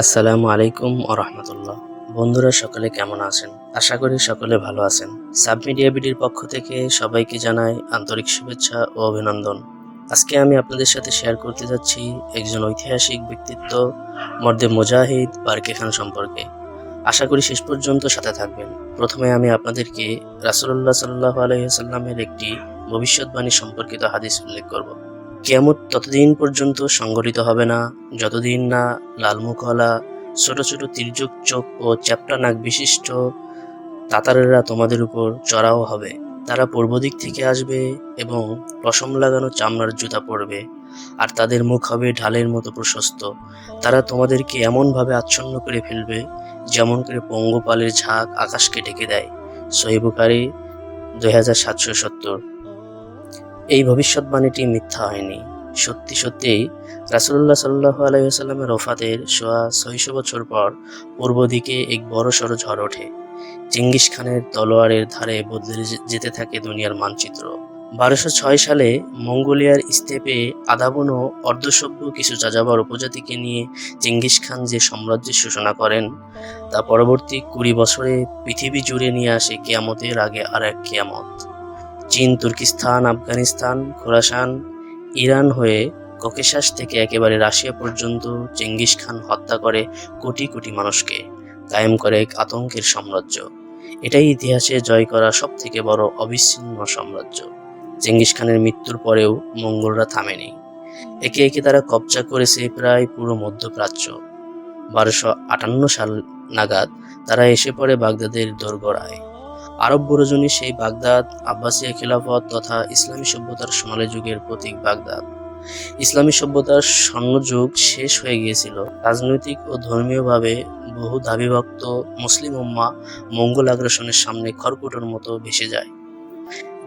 আসসালামু আলাইকুম রহমতুল্লাহ। বন্ধুরা, সকলে কেমন আছেন? আশা করি সকলে ভালো আছেন। সাব মিডিয়া বিডির পক্ষ থেকে সবাইকে জানাই আন্তরিক শুভেচ্ছা ও অভিনন্দন। আজকে আমি আপনাদের সাথে শেয়ার করতে যাচ্ছি একজন ঐতিহাসিক ব্যক্তিত্ব, মর্দে মুজাহিদ বারকে খান সম্পর্কে। আশা করি শেষ পর্যন্ত সাথে থাকবেন। প্রথমে আমি আপনাদেরকে রাসুল্লাহ সাল্লাহ আলহিহাল্লামের একটি ভবিষ্যৎবাণী সম্পর্কিত হাদিস উল্লেখ করব। কেয়ামত ততদিন পর্যন্ত সংগঠিত হবে না, যতদিন না লালমুখওয়ালা ছোট ছোট তির্যক চোখ ও চ্যাপ্টা নাক বিশিষ্ট তাতারেরা তোমাদের উপর চড়াও হবে। তারা পূর্ব দিক থেকে আসবে এবং পশম লাগানো চামড়ার জুতা পরবে, আর তাদের মুখ হবে ঢালের মতো প্রশস্ত। তারা তোমাদেরকে এমনভাবে আচ্ছন্ন করে ফেলবে, যেমন করে পঙ্গপালের ঝাঁক আকাশকে ঢেকে দেয়। সহিবুকারী দুই হাজার সাতশো সত্তর। এই ভবিষ্যৎবাণীটি মিথ্যা হয়নি। সত্যি সত্যিই রাসুল্লাহ সাল্লাহ আলাইসাল্লামের ওফাতের সোয়া ছয়শো বছর পর পূর্ব দিকে এক বড় সড়ো ঝড় ওঠে। চেঙ্গিস খানের তলোয়ারের ধারে বদলে যেতে থাকে দুনিয়ার মানচিত্র। বারোশো ছয় সালে মঙ্গোলিয়ার আদাবন ও অর্ধসভ্য কিছু যাযাবর উপজাতিকে নিয়ে চেঙ্গিস খান যে সাম্রাজ্যের সূচনা করেন, তা পরবর্তী কুড়ি বছরে পৃথিবী জুড়ে নিয়ে আসে কেয়ামতের আগে আর এক কেয়ামত। চীন, তুর্কিস্তান, আফগানিস্তান, খোরাসান, ইরান হয়ে ককেশাস থেকে একেবারে রাশিয়া পর্যন্ত চেঙ্গিস খান হত্যা করে কোটি কোটি মানুষকে, কায়েম করে এক আতঙ্কের সাম্রাজ্য। এটাই ইতিহাসে জয় করা সব থেকে বড় অবিচ্ছিন্ন সাম্রাজ্য। চেঙ্গিস খানের মৃত্যুর পরেও মঙ্গলরা থামেনি। একে একে তারা কবজা করেছে প্রায় পুরো মধ্যপ্রাচ্য। বারোশো আটান্ন সাল নাগাদ তারা এসে পড়ে বাগদাদের দোরগোড়ায়। আরব বড়জনী সেই বাগদাদ, আব্বাসিয়া খিলাফত তথা ইসলামী সভ্যতার সোনালী যুগের প্রতীক বাগদাদ। ইসলামী সভ্যতার স্বর্ণযুগ শেষ হয়ে গিয়েছিল। রাজনৈতিক ও ধর্মীয়ভাবে বহু দাবিভক্ত মুসলিম উম্মা মঙ্গল আগ্রাসনের সামনে খড়কুটোর মতো ভেসে যায়।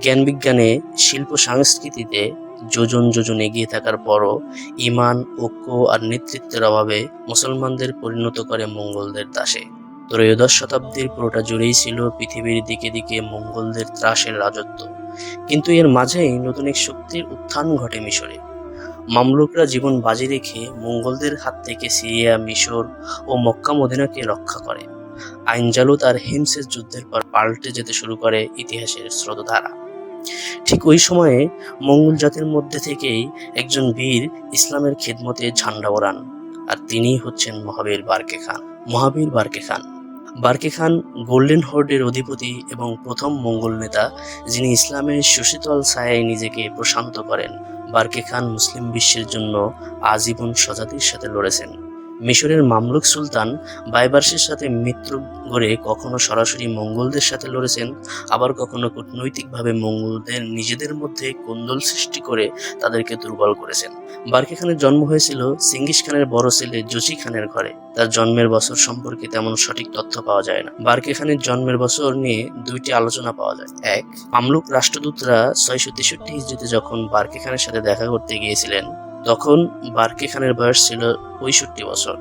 জ্ঞান বিজ্ঞানে, শিল্প সংস্কৃতিতে যোজন যোজন এগিয়ে থাকার পরও ইমান ঐক্য আর নেতৃত্বের অভাবে মুসলমানদের পরিণত করে মঙ্গলদের দাসে। ত্রয়োদশ শতাব্দীর পুরোটা জুড়েই ছিল পৃথিবীর দিকে দিকে মঙ্গলদের ত্রাসের রাজত্ব। কিন্তু এর মাঝেই নতুন এক শক্তির উত্থান ঘটে মিশরে। মামলুকরা জীবন বাজি রেখে মঙ্গলদের হাত থেকে সিরিয়া, মিশর ও মক্কা মদিনাকে রক্ষা করে। আইনজালুত আর হিমসের যুদ্ধের পর পাল্টে যেতে শুরু করে ইতিহাসের স্রোতধারা। ঠিক ওই সময়ে মঙ্গল জাতির মধ্যে থেকেই একজন বীর ইসলামের খেদমতে ঝান্ডা ওড়ান, আর তিনিই হচ্ছেন মহাবীর বারকে খান, মহাবীর বারকে খান। বারকে খান গোল্ডেন হোর্ডের অধিপতি এবং প্রথম মঙ্গল নেতা, যিনি ইসলামের সুশীতল ছায়ায় নিজেকে প্রশান্ত করেন। বার্কি খান মুসলিম বিশ্বের জন্য আজীবন স্বজাতির সাথে লড়েছেন। মিশরের মামলুক সুলতান বাইবার্সের সাথে মিত্র গড়ে কখনো সরাসরি মঙ্গলদের সাথে লড়েছেন, আবার কখনো কূটনৈতিকভাবে মঙ্গলদের নিজেদের মধ্যে কোন্দল সৃষ্টি করে তাদেরকে দুর্বল করেছেন। বারকে খানের জন্ম হয়েছিল সিঙ্গিস খানের বড় ছেলে জসি খানের ঘরে। তার জন্মের বছর সম্পর্কে তেমন সঠিক তথ্য পাওয়া যায় না। বারকে খানের জন্মের বছর নিয়ে দুইটি আলোচনা পাওয়া যায়। এক, মামলুক রাষ্ট্রদূতরা ছয়শো তেষট্টি হিজড়িতে যখন বারকে খানের সাথে দেখা করতে গিয়েছিলেন তখন বারকে খানের বয়স ছিল পঁয়ষট্টি বছর।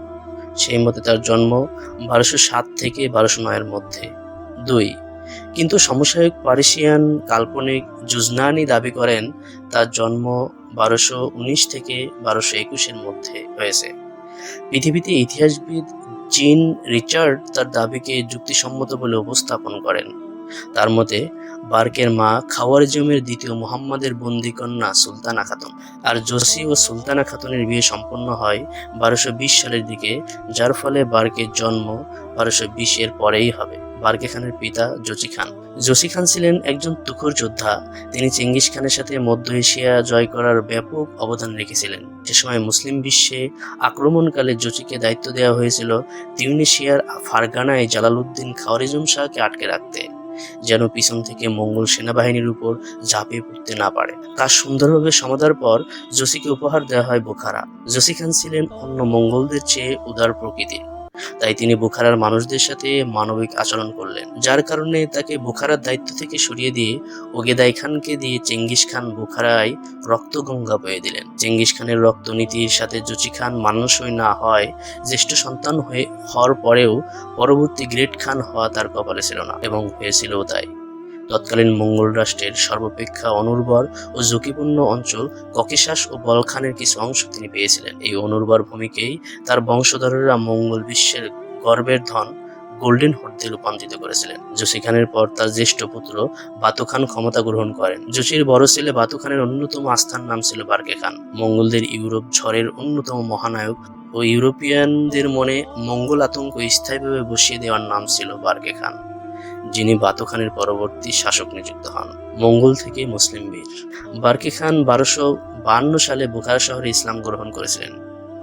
সেই মতে তার জন্ম বারোশো সাত থেকে বারোশো নয়ের মধ্যে। দুই। কিন্তু সমসাময়িক পারিসিয়ান কাল্পনিক জুজনানি দাবি করেন, তার জন্ম বারোশো উনিশ থেকে বারোশো একুশের মধ্যে হয়েছে। পৃথিবীতে ইতিহাসবিদ জিন রিচার্ড তার দাবিকে যুক্তিসম্মত বলে উপস্থাপন করেন। তার মতে, বার্কের মা খাওয়ার খাওয়ারিজমের দ্বিতীয় মুহাম্মাদের বন্দিকন্যা সুলতানা খাতুন। আর জসি ও সুলতানা খাতুনের বিয়ে সম্পন্ন হয় বারোশো সালের দিকে, যার ফলে বার্কের জন্ম বারোশো এর পরেই হবে। বার্কে খানের পিতা জসি খান। জসি খান ছিলেন একজন তুখর যোদ্ধা। তিনি চেঙ্গিস খানের সাথে মধ্য এশিয়া জয় করার ব্যাপক অবদান রেখেছিলেন। সে সময় মুসলিম বিশ্বে আক্রমণকালে জসিকে দায়িত্ব দেওয়া হয়েছিল তিউনিশিয়ার ফারগানায় জালালউদ্দিন খাওয়ারিজম শাহকে আটকে রাখতে। যেন পিছন থেকে মঙ্গল সেনাবাহিনীর উপর ঝাঁপিয়ে পড়তে না পারে। কাজ সুন্দরভাবে সমাধার পর জোসিকে উপহার দেওয়া হয় বোখারা। জোসি খান ছিলেন অন্য মঙ্গলদের চেয়ে উদার প্রকৃতির। তাই তিনি বুখারার মানুষদের সাথে মানবিক আচরণ করলেন, যার কারণে তাকে বুখারার দায়িত্ব থেকে সরিয়ে দিয়ে ওগেদাই খানকে দিয়ে চেঙ্গিস খান বুখারায় রক্ত গঙ্গা বয়ে দিলেন। চেঙ্গিস খানের রক্তনীতির সাথে জুচি খান মানানসই না হয়, জ্যেষ্ঠ সন্তান হয়ে হওয়ার পরেও পরবর্তী গ্রেট খান হওয়া তার কপালে ছিল না এবং হয়েছিল তাই। তৎকালীন মঙ্গল রাষ্ট্রের সর্বাপেক্ষা অনুর্বর ও ঝুঁকিপূর্ণ অঞ্চল ককেশাস ও বলখানের কিছু অংশ তিনি পেয়েছিলেন। এই অনুর্বর ভূমিকেই তার বংশধরেরা মঙ্গল বিশ্বের গর্বের ধন গোল্ডেন হর্দে রূপান্তরিত করেছিলেন। জসি খানের পর তার জ্যেষ্ঠ পুত্র বাতু খান ক্ষমতা গ্রহণ করেন। জসির বড় ছেলে বাতু খানের অন্যতম আস্থার নাম ছিল বার্কে খান। মঙ্গলদের ইউরোপ ঝড়ের অন্যতম মহানায়ক ও ইউরোপিয়ানদের মনে মঙ্গল আতঙ্ক স্থায়ীভাবে বসিয়ে দেওয়ার নাম ছিল বার্কে খান। যিনি বাতু খানের পরবর্তী শাসক নিযুক্ত হন, মঙ্গল থেকে মুসলিম বীর। বার্কে খান বারোশো বান্ন সালে বুখারা শহরে ইসলাম গ্রহণ করেছিলেন।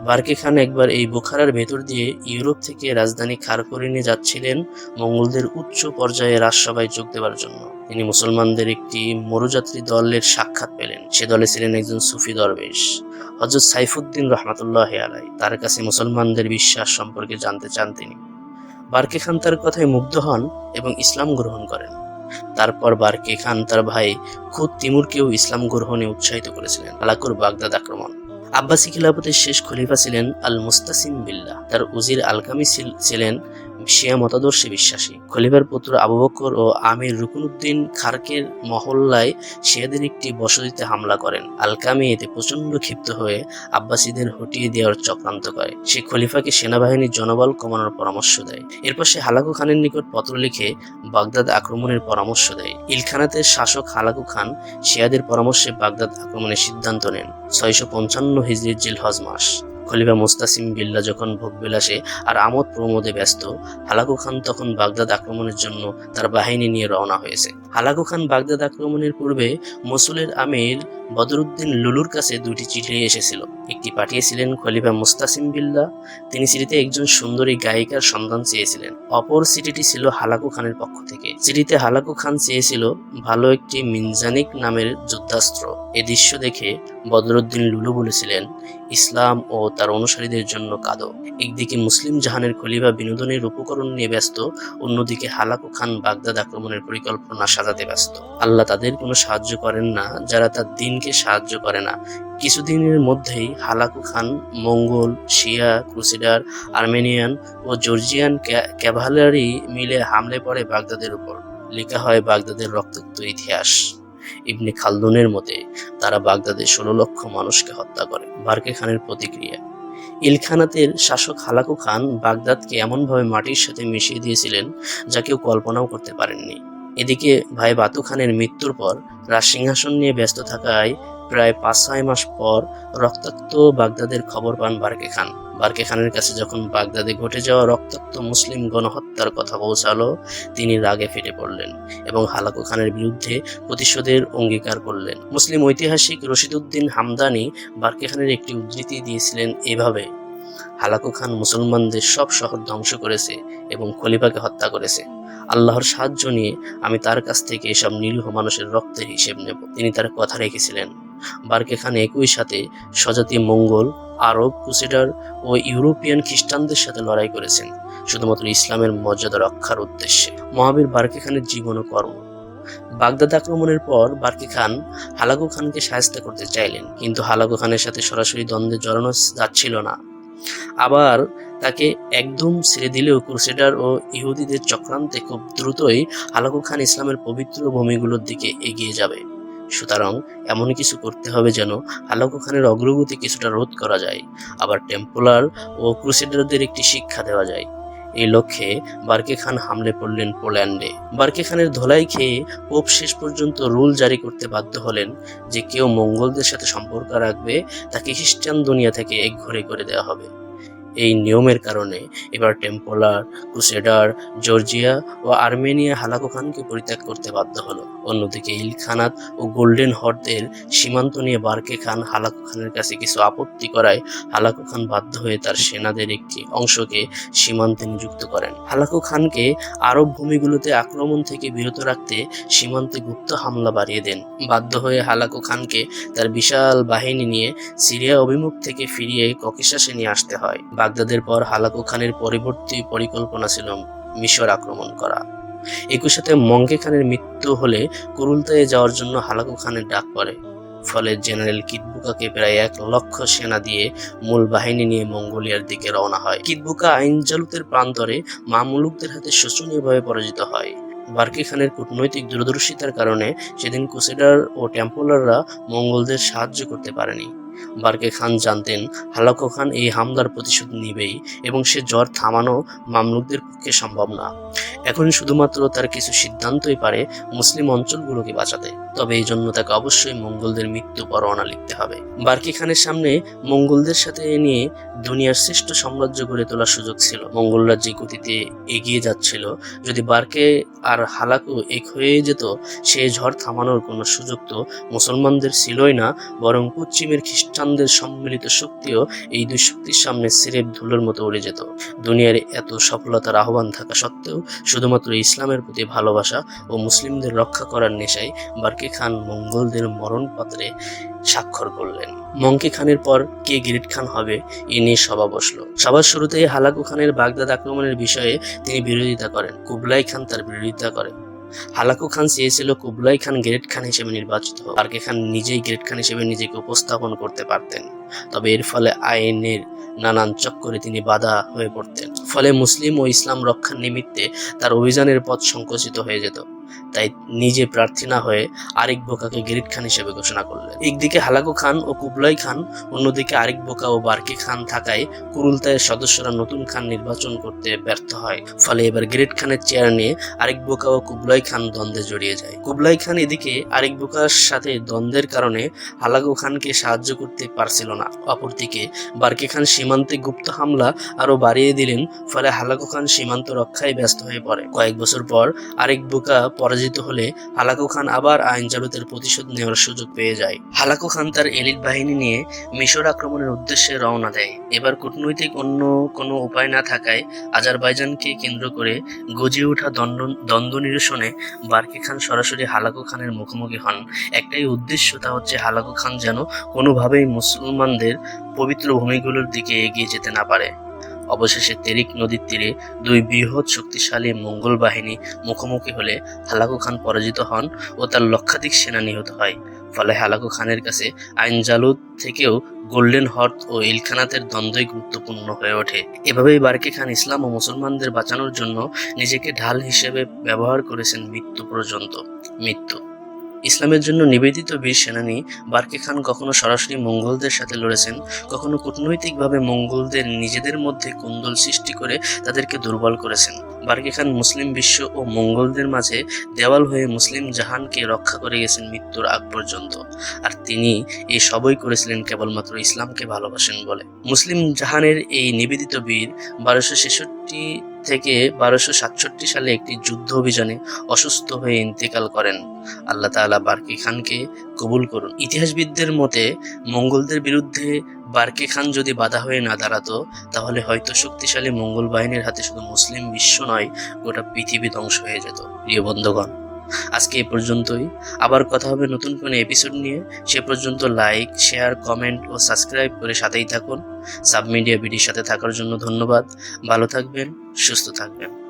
বার্কে খান একবার এই বুখারার ভেতর দিয়ে ইউরোপ থেকে রাজধানী খারকরিনে যাচ্ছিলেন মঙ্গলদের উচ্চ পর্যায়ে রাজসভায় যোগ দেওয়ার জন্য। তিনি মুসলমানদের একটি মরুযাত্রী দলের সাক্ষাৎ পেলেন। সে দলে ছিলেন একজন সুফি দরবেশ হজরত সাইফুদ্দিন রহমাতুল্লাহ আলাই তার কাছে মুসলমানদের বিশ্বাস সম্পর্কে জানতে চান তিনি। বার্কে খান তার কথায় মুগ্ধ হন এবং ইসলাম গ্রহণ করেন। তারপর বার্কে খান তার ভাই খুদ তিমুরকেও ইসলাম গ্রহণে উৎসাহিত করেছিলেন। আলাকুর বাগদাদ আক্রমণ। আব্বাসী খিলাফতের শেষ খলিফা ছিলেন আল মুস্তাসিম বিল্লাহ। তার উজির আলকামি ছিলেন শিয়া মতাদর্শে বিশ্বাসী। খলিফার পুত্র আবু বকর ও আমির রুকনুদ্দিন খারকের মহল্লায় শিয়াদের একটি বসতিতে হামলা করেন। আলকামি এতে প্রচণ্ড ক্ষিপ্ত হয়ে আব্বাসীদের হটিয়ে দেওয়ার চক্রান্ত করে। সে খলিফাকে সেনাবাহিনীর জনবল কমানোর পরামর্শ দেয়। এরপর সে হালাকু খানের নিকট পত্র লিখে বাগদাদ আক্রমণের পরামর্শ দেয়। ইলখানাতের শাসক হালাকু খান শিয়াদের পরামর্শে বাগদাদ আক্রমণের সিদ্ধান্ত নেন। ছয়শো পঞ্চান্ন হিজরির জিল হজ মাস। খলিফা মুস্তাসিম বিল্লা যখন ভোগবিলাসে আর আমোদ প্রমোদে ব্যস্ত, হালাকু খান তখন বাগদাদ আক্রমণের জন্য তার বাহিনী নিয়ে রওনা হয়েছে। হালাকু খান বাগদাদ আক্রমণের পূর্বে মসুলের আমির বদরুদ্দিন লুলুর কাছে দুটি চিঠি এসেছিল। একটি পাঠিয়েছিলেন খলিফা মুস্তাসিম বিল্লা তিনি চিঠিতে একজন সুন্দরী গায়িকার সন্ধান চেয়েছিলেন। অপর চিঠিটি ছিল হালাকু খানের পক্ষ থেকে। চিঠিতে হালাকু খান চেয়েছিল, ভালো একটি মিনজানিক নামের যুদ্ধাস্ত্র। এ দৃশ্য দেখে বদরুদ্দিন লুলু বলেছিলেন, ইসলাম ও তার অনুসারীদের জন্য কাঁদো। একদিকে মুসলিম জাহানের খলিফা বিনোদনের উপকরণ নিয়ে ব্যস্ত, অন্যদিকে হালাকু খান বাগদাদ আক্রমণের পরিকল্পনা সাজাতে ব্যস্ত। আল্লাহ তাদের কোনো সাহায্য করেন না, যারা তার দিনকে সাহায্য করে না। কিছুদিনের মধ্যেই হালাকু খান, মঙ্গল, শিয়া, ক্রুসেডার, আর্মেনিয়ান ও জর্জিয়ান ক্যা- ক্যাভালারি মিলে হামলে পড়ে বাগদাদের উপর। লেখা হয় বাগদাদের রক্তাক্ত ইতিহাস। ইবনে খালদুনের মতে, তারা বাগদাদের ষোলো লক্ষ মানুষকে হত্যা করে। বার্কে খানের প্রতিক্রিয়া। ইলখানাতের শাসক হালাকু খান বাগদাদকে এমনভাবে মাটির সাথে মিশিয়ে দিয়েছিলেন যা কেউ কল্পনাও করতে পারেননি। এদিকে ভাই বাতু খানের মৃত্যুর পর রাজ সিংহাসন নিয়ে ব্যস্ত থাকায় প্রায় পাঁচ, ছয় মাস পর রক্তাক্ত বাগদাদের খবর পান বার্কে খান। বার্কে খানের কাছে যখন বাগদাদে ঘটে যাওয়া রক্তাক্ত মুসলিম গণহত্যার কথা পৌঁছালো, তিনি রাগে ফেটে পড়লেন এবং হালাকু খানের বিরুদ্ধে প্রতিশোধের অঙ্গীকার করলেন। মুসলিম ঐতিহাসিক রশিদউদ্দিন হামদানি বার্কে খানের একটি উদ্ধৃতি দিয়েছিলেন এভাবে, হালাকু খান মুসলমানদের সব শহর ধ্বংস করেছে এবং খলিফাকে হত্যা করেছে। আল্লাহর সাহায্য নিয়ে আমি তার কাছ থেকে এসব নিরীহ মানুষের রক্তের হিসেব নেব। তিনি তার কথা রেখেছিলেন। বার্কে খান একই সাথে স্বজাতি মঙ্গল, আরব, ক্রুসেডার ও ইউরোপিয়ান খ্রিস্টানদের সাথে লড়াই করেছেন, শুধুমাত্র ইসলামের মর্যাদা রক্ষার উদ্দেশ্যে। মহাবীর বার্কে খানের জীবন ও কর্ম। বাগদাদ আক্রমণের পর বার্কে খান হালাকু খানকে সাহায্য করতে চাইলেন, কিন্তু হালাকু খানের সাথে সরাসরি দ্বন্দ্বে জড়ানো যাচ্ছিল না। আবার তাকে একদম ছেড়ে দিলেও ক্রুসেডার ও ইহুদিদের চক্রান্তে খুব দ্রুতই হালাকু খান ইসলামের পবিত্র ভূমিগুলোর দিকে এগিয়ে যাবে। সুতরাং এমন কিছু করতে হবে যেন হালাকু খানের অগ্রগতি কিছুটা রোধ করা যায়, আবার টেম্পোলার ও ক্রুসেডারদের একটি শিক্ষা দেওয়া যায়। এই লক্ষ্যে বার্কে খান হামলে পড়লেন পোল্যান্ডে। বার্কে খানের ধোলাই খেয়ে পোপ শেষ পর্যন্ত রুল জারি করতে বাধ্য হলেন যে কেউ মঙ্গলদের সাথে সম্পর্ক রাখবে, তাকে খ্রিস্টান দুনিয়া থেকে একঘরে করে দেওয়া হবে। এই নিয়মের কারণে এবার টেম্পোলার, ক্রুসেডার, জর্জিয়া ও আর্মেনিয়া হালাকু খানকে পরিত্যাগ করতে বাধ্য হলো। অন্যদিকে ইলখানাত ও গোল্ডেন হর্দের সীমান্ত নিয়ে বার্কে খান হালাকু খানের কাছে কিছু আপত্তি করায় হালাকু খান বাধ্য হয়ে তার সেনাদের একটি অংশকে সীমান্তে নিযুক্ত করেন। হালাকু খানকে আরব ভূমিগুলোতে আক্রমণ থেকে বিরত রাখতে সীমান্তে গুপ্ত হামলা বাড়িয়ে দেন। বাধ্য হয়ে হালাকু খানকে তার বিশাল বাহিনী নিয়ে সিরিয়া অভিমুখ থেকে ফিরিয়ে ককেশাসে নিয়ে আসতে হয়। বাগদাদের পর হালাকু খানের পরবর্তী পরিকল্পনা ছিল মিশর আক্রমণ করা। একই সাথে মঙ্গে খানের মৃত্যু হলে কুরুলতায় যাওয়ার জন্য হালাকু খানের ডাক পড়ে। ফলে জেনারেল কিতবুকাকে প্রায় এক লক্ষ সেনা দিয়ে মূল বাহিনী নিয়ে মঙ্গোলিয়ার দিকে রওনা হয়। কিতবুকা আইনজালুতের প্রান্তরে মামলুকদের হাতে শোচনীয়ভাবে পরাজিত হয়। বার্কি খানের কূটনৈতিক দূরদর্শিতার কারণে সেদিন কুসেডার ও টেম্পলাররা মঙ্গলদের সাহায্য করতে পারেনি। বার্কে খান জানতেন, হালাকো খান এই হামলার প্রতিশোধ নিবেই এবং সে জ্বর থামানো মামলুকদের পক্ষে সম্ভব না। এখন শুধুমাত্র তার কিছু সিদ্ধান্তই পারে মুসলিম অঞ্চলগুলোকে বাঁচাতে। তবে এই জন্য তাকে অবশ্যই মঙ্গলদের মৃত্যু পরোয়ানা লিখতে হবে। বার্কি খানের সামনে মঙ্গলদের সাথে নিয়ে দুনিয়ার শ্রেষ্ঠ সাম্রাজ্য গড়ে তোলার সুযোগ ছিল। মঙ্গলরা যে গতিতে এগিয়ে যাচ্ছিল, যদি বার্কে আর হালাকু এক হয়ে যেত, সে ঝড় থামানোর কোনো সুযোগ তো মুসলমানদের ছিলই না, বরং পশ্চিমের খ্রিস্টানদের সম্মিলিত শক্তিও এই দুই শক্তির সামনে সিরেপ ধুলোর মতো উড়ে যেত। দুনিয়ার এত সফলতার আহ্বান থাকা সত্ত্বেও শুধুমাত্র ইসলামের প্রতি ভালোবাসা ও মুসলিমদের রক্ষা করার নেশায় বার্কে খান মঙ্গলদের মরণ পাত্রে স্বাক্ষর করলেন। মঙ্কি খানের পর কে গিরিট খান হবে, এ নিয়ে সভা বসল। সবার শুরুতেই হালাকু খানের বাগদাদ আক্রমণের বিষয়ে তিনি বিরোধিতা করেন। কুবলাই খান তার বিরোধিতা করেন। হালাকু খান চেয়েছিল কুবলাই খান গ্রেট খান হিসেবে নির্বাচিত। বার্কে খান নিজেই গ্রেট খান হিসেবে নিজেকে উপস্থাপন করতে পারতেন। তবে এর ফলে আইনের নানান চক্করে তিনি বাধা হয়ে পড়তেন। ফলে মুসলিম ও ইসলাম রক্ষার নিমিত্তে তার অভিযানের পথ সংকুচিত হয়ে যেত। তাই নিজে প্রার্থী না হয়ে আরেক বোকাকে গিরিট খান হিসেবে ঘোষণা করলেন। একদিকে হালাকু খান ও কুবলাই খান, অন্যদিকে আরেক বোকা ও বার্কি খান থাকায় কুরুলতায়ের সদস্যরা নতুন খান নির্বাচন করতে ব্যর্থ হয়। ফলে এবার গিরিট খানের চেয়ার নিয়ে আরেক বোকা ও কুবলাই খান দ্বন্দ্বে জড়িয়ে যায়। কুবলাই খান এদিকে আরেক বোকার সাথে দ্বন্দ্বের কারণে হালাকু খানকে সাহায্য করতে পারছিল না। অপরদিকে বার্কি খান সীমান্তে গুপ্ত হামলা আরও বাড়িয়ে দিলেন ফলে হালাকু খান সীমান্ত রক্ষায় ব্যস্ত হয়ে পড়ে। কয়েক বছর পর আরেক বোকা পরাজিত হলে হালাকু খান আবার আইন জালুতের প্রতিশোধ নেওয়ার সুযোগ পেয়ে যায়। হালাকু খান তার এলিট বাহিনী নিয়ে মিশর আক্রমণের উদ্দেশ্যে রওনা দেয়। এবার কূটনৈতিক অন্য কোনো উপায় না থাকায় আজারবাইজানকে কেন্দ্র করে গজিয়ে ওঠা দ্বন্দ্ব দ্বন্দ্ব নিরসনে বার্কে খান সরাসরি হালাকু খানের মুখোমুখি হন। একটাই উদ্দেশ্য তা হচ্ছে হালাকু খান যেন কোনোভাবেই মুসলমানদের পবিত্র ভূমিগুলোর দিকে এগিয়ে যেতে না পারে। অবশেষে তেরিক নদীর তীরে দুই বৃহৎ শক্তিশালী মঙ্গল বাহিনী মুখোমুখি হলে হালাকু খান পরাজিত হন ও তার লক্ষাধিক সেনা নিহত হয়। ফলে হালাকু খানের কাছে আইনজালুদ থেকেও গোল্ডেন হর্ট ও ইলখানাতের দ্বন্দ্বই গুরুত্বপূর্ণ হয়ে ওঠে। এভাবেই বার্কে খান ইসলাম ও মুসলমানদের বাঁচানোর জন্য নিজেকে ঢাল হিসেবে ব্যবহার করেছেন মৃত্যু পর্যন্ত। মৃত্যু ইসলামের জন্য নিবেদিত বীর সেনানী বার্কে খান কখনো সরাসরি মঙ্গলদের সাথে লড়েছেন, কখনো কূটনৈতিকভাবে মঙ্গলদের নিজেদের মধ্যে কুন্দল সৃষ্টি করে তাদেরকে দুর্বল করেছেন। বার্কে খান মুসলিম বিশ্ব ও মঙ্গলদের মাঝে দেওয়াল হয়ে মুসলিম জাহানকে রক্ষা করে গেছেন মৃত্যুর আগ পর্যন্ত। আর তিনি এই সবই করেছিলেন কেবলমাত্র ইসলামকে ভালোবাসেন বলে। মুসলিম জাহানের এই নিবেদিত বীর বারোশো ছেষট্টি থেকে বারোশো সাতষট্টি সালে একটি যুদ্ধ অভিযানে অসুস্থ হয়ে ইন্তেকাল করেন। আল্লাহ তালা বার্কি খানকে কবুল করুন। ইতিহাসবিদদের মতে, মঙ্গলদের বিরুদ্ধে বার্কে খান যদি বাধা হয়ে না দাঁড়াতো, তাহলে হয়তো শক্তিশালী মঙ্গল বাহিনীর হাতে শুধু মুসলিম বিশ্ব নয়, গোটা পৃথিবী ধ্বংস হয়ে যেত। প্রিয় বন্ধুগণ আজকে এ পর্যন্তই। আবার কথা হবে নতুন কোনো এপিসোড নিয়ে। সে পর্যন্ত লাইক শেয়ার কমেন্ট ও সাবস্ক্রাইব করে সাথেই থাকুন। সাবমিডিয়া বিডির সাথে থাকার জন্য ধন্যবাদ। ভালো থাকবেন, সুস্থ থাকবেন।